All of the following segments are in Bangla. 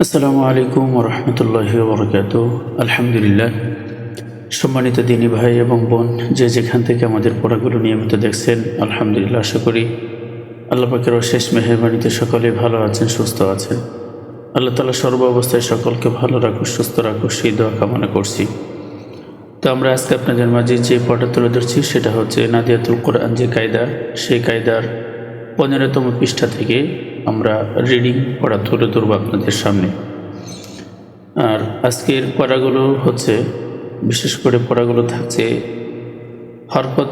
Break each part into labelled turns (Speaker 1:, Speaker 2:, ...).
Speaker 1: আসসালামু আলাইকুম রহমতুল্লাহ বরকাত আলহামদুলিল্লাহ। সম্মানিত দিনী ভাই এবং বোন, যে যেখান থেকে আমাদের পড়াগুলো নিয়মিত দেখছেন, আলহামদুলিল্লাহ আশা করি আল্লাহ পাকের শেষ মেহরবানিতে সকলে ভালো আছেন, সুস্থ আছেন। আল্লাহ তালা সর্ব অবস্থায় সকলকে ভালো রাখুক, সুস্থ রাখুক, সেই দোয়া কামনা করছি। তো আমরা আজকে আপনাদের মাঝে যে পটা তুলে ধরছি, সেটা হচ্ছে নাদিয়াতুল কোরআন যে কায়দা, সেই কায়দার পনেরোতম পৃষ্ঠা থেকে আমরা রিডিং পড়া তুলে ধরবো আপনাদের সামনে। আর আজকের পড়াগুলো হচ্ছে, বিশেষ করে পড়াগুলো থাকছে হরকত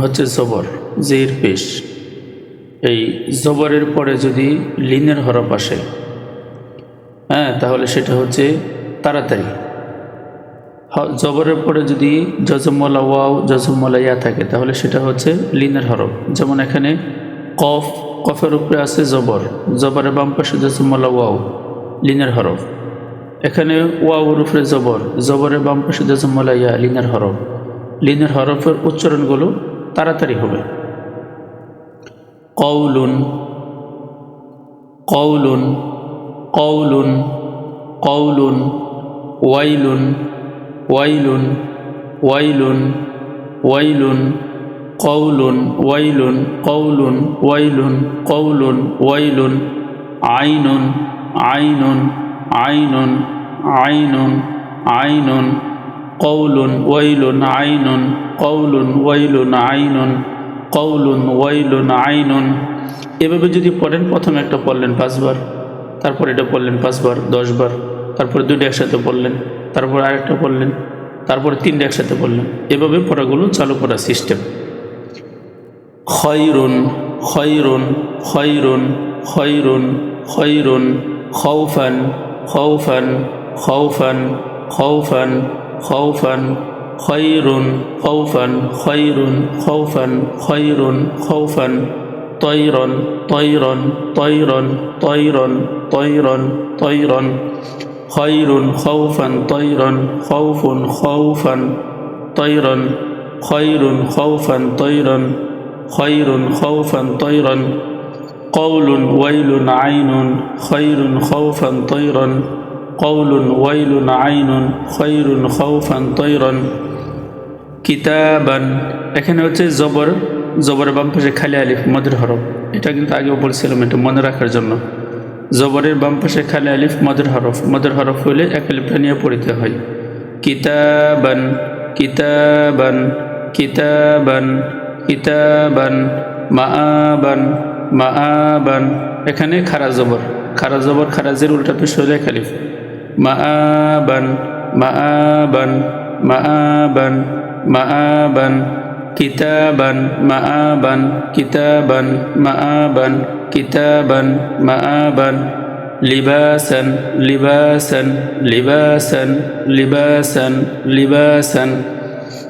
Speaker 1: হচ্ছে জবর, জের পেশ। এই জবরের পরে যদি লিনের হরফ আসে হ্যাঁ তাহলে সেটা হচ্ছে তাড়াতাড়ি। জবরের পরে যদি জজমলা ওয়াও, জজমলা ইয়া থাকে, তাহলে সেটা হচ্ছে লিনের হরফ। যেমন এখানে কফ কফের উপরে আছে জবর। জবরের বাম পাশে জজমলা ওয়াও, লিনের হরফ। এখানে ওয়াউর উপরে জবর, জবরের বাম পাশে জজমলা ইয়া, লিনের হরফ। লিনের হরফের উচ্চারণগুলো তাড়াতাড়ি হবে। কৌলুন কৌলুন কৌলুন কৌলুন ওয়াইলুন ওয়াইলুন ওয়াইলুন ওয়াইলুন কৌলুন ওয়াইলুন কৌলুন ওয়াইলুন কৌলুন ওয়াইলুন, আইনুন আইনুন আইনুন আইনুন আইনুন কৌলুন ওয়াইলুন, আইনুন কৌলুন ওয়াইলুন, আইনুন কৌলুন ওয়াইলুন, আইনুন। এভাবে যদি পড়েন, প্রথমে একটা পড়লেন পাঁচবার, তারপর এটা পড়লেন পাঁচবার, দশবার, তারপর দুইটা একসাথে পড়লেন, তারপর আরেকটা পড়লেন, তারপর তিনটা একসাথে পড়লেন। এভাবে পড়াগুলো চালু করা সিস্টেম خير خير خير خير خير خوفا خوفا خوفا خوفا خوفا خير خوفا خير خوفا خير خوفا طيرا طيرا طيرا طيرا طيرا طيرا خير خوفا طيرا خوف خوفا طيرا خير خوفا طيرا খয়রুন খৌফান তৈরন, কৌলুন ওয়াইলুন আইনুন খয়রুন খৌফান তৈরন, কৌলুন ওয়াইলুন আইনুন খয়রুন খৌফান তৈরন। কিতাবান, এখানে হচ্ছে জবর, জবরের বাম পাশে খালি আলিফ মদের হরফ। এটা কিন্তু আগেও বলছিলাম এটা মনে রাখার জন্য। জবরের বাম পাশে খালি আলিফ মদের হরফ। মদের হরফ হইলে এক আলিফটা নিয়ে পড়িতে হয়। কিতাবান কিতাবান কিতাবান। কিতাবান, মাআবান মাআবান। এখানে খারা জবর। খারা জবর খারাজের উল্টা পেশ হইলে খালিফ। মাআবান মাআবান মাআবান মাআবান। কিতাবান মাআবান কিতাবান মাআবান কিতাবান, মাআবান। লিবাসান লিবাসান লিবাসান লিবাসান লিবাসান।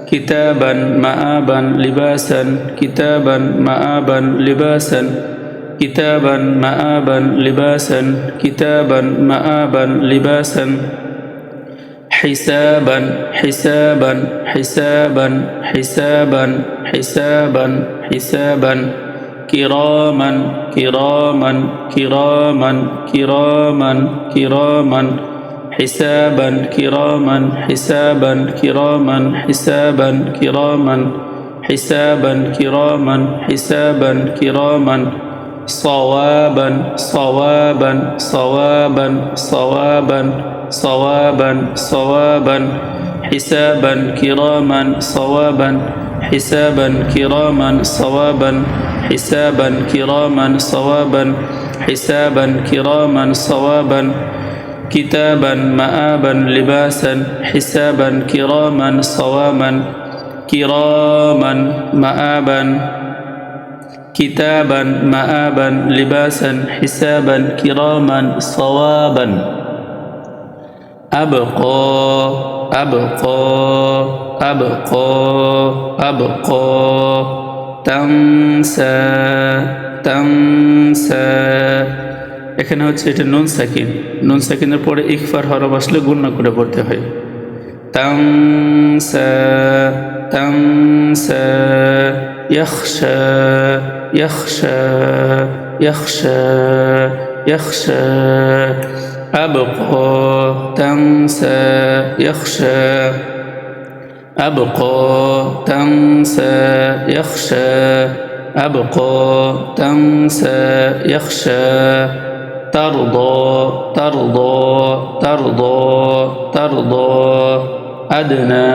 Speaker 1: kitaban ma'aban libasan kitaban ma'aban libasan kitaban ma'aban libasan kitaban ma'aban libasan hisaban hisaban hisaban hisaban hisaban hisaban kiraman kiraman kiraman kiraman kiraman, kiraman حسابا كراما حسابا كراما حسابا كراما حسابا كراما حسابا كراما صوابا صوابا صوابا صوابا صوابا صوابا حسابا كراما صوابا حسابا كراما صوابا حسابا كراما صوابا حسابا كراما صوابا كتابا مآبا لباسا حسابا كراما صوابا كراما مآبا كتابا مآبا لباسا حسابا كراما صوابا أبقى أبقى أبقى أبقى تنسى تنسى এখানে হচ্ছে এটা নুন সাকিন নুন সাকিনের পরে ইকফার হরফ আসলে গুণনা করে পড়তে হয় তাংসা তাংসা يخشى يخشى يخشى يخشى أبقى تنسى يخشى أبقى تنسى يخشى أبقى تنسى يخشى ترضى ترضى ترضى ترضى. أدنى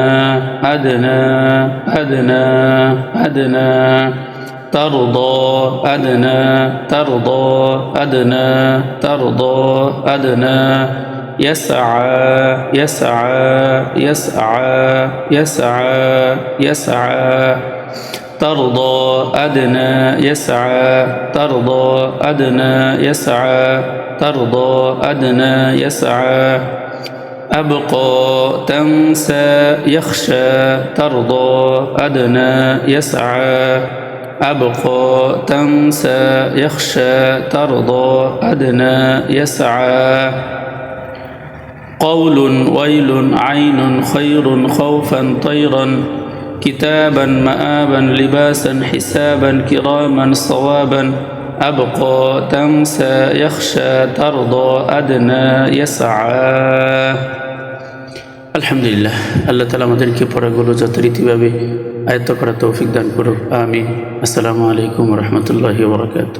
Speaker 1: أدنى أدنى أدنى. ترضى أدنى ترضى أدنى ترضى أدنى. يسعى يسعى يسعى يسعى يسعى. ترضى أدنى يسعى. ترضى أدنى يسعى. ترضى أدنى يسعى. أبقى تنسى يخشى. ترضى أدنى يسعى. أبقى تنسى يخشى. ترضى أدنى يسعى. قول ويل عين خير خوفا طيرا. كتابا مآبا لباسا حسابا كراما صوابا أبقى تنسى يخشى ترضى أدنى يسعى আলহামদুলিল্লাহ আল্লাহ তালা আমাদেরকে পড়াগুলো যথারীতিভাবে আয়ত্ত করার তৌফিক দান করুক আমিন আসসালামু আলাইকুম রহমতুল্লাহি বরকাত